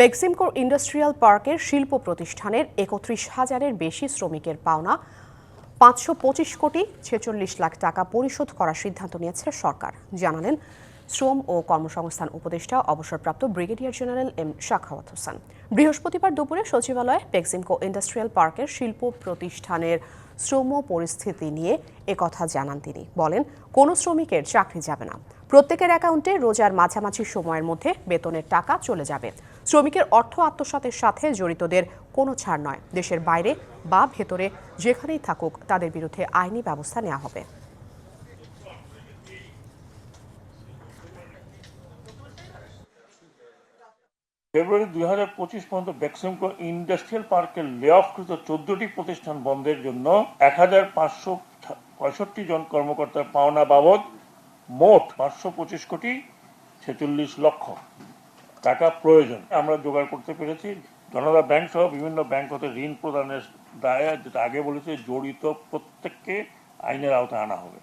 বেক্সিমকোর industrial পার্কের শিল্প প্রতিষ্ঠানের একত্রিশ হাজারের বেশি শ্রমিকের পাওনা। পাঁচশো পঁচিশ কোটি ছেচল্লিশ লাখ টাকা পরিশোধ করার সিদ্ধান্ত নিয়েছে সরকার। জানালেন শ্রম ও কর্মসংস্থান উপদেষ্টা অবসরপ্রাপ্ত brigadier general M Shakhawat Hossain. বৃহস্পতিবার দুপুরে সচিবালয়ে বেক্সিমকো ইন্ডাস্ট্রিয়াল পার্কের শিল্প প্রতিষ্ঠানের শ্রম পরিস্থিতি নিয়ে একথা জানান তিনি। বলেন, কোনো শ্রমিকের চাকরি যাবে না। প্রত্যেকের অ্যাকাউন্টে রোজার মাঝামাঝি সময়ের মধ্যে বেতনের টাকা চলে যাবে। শ্রমিকের অর্থ আত্মসাতের সাথে জড়িতদের কোনো ছাড় নয়। দেশের বাইরে বা ভেতরে যেখানেই থাকুক তাদের বিরুদ্ধে আইনি ব্যবস্থা নেওয়া হবে। ফেব্রুয়ারি দুই হাজার পঁচিশ পর্যন্ত বেক্সিমকো ইন্ডাস্ট্রিয়াল পার্কের লে অফকৃত চোদ্দটি প্রতিষ্ঠান বন্ধের জন্য এক হাজার পাঁচশো পঁয়ষট্টি জন কর্মকর্তার পাওনা বাবদ মোট পাঁচশো পঁচিশ কোটি ছেচল্লিশ লক্ষ টাকা প্রয়োজন। আমরা জোগাড় করতে পেরেছি। জনতা ব্যাংক সহ বিভিন্ন ব্যাংক হতে ঋণ প্রদানের দায়ে, যেটা আগে বলেছে, জড়িত প্রত্যেককে আইনের আওতায় আনা হবে।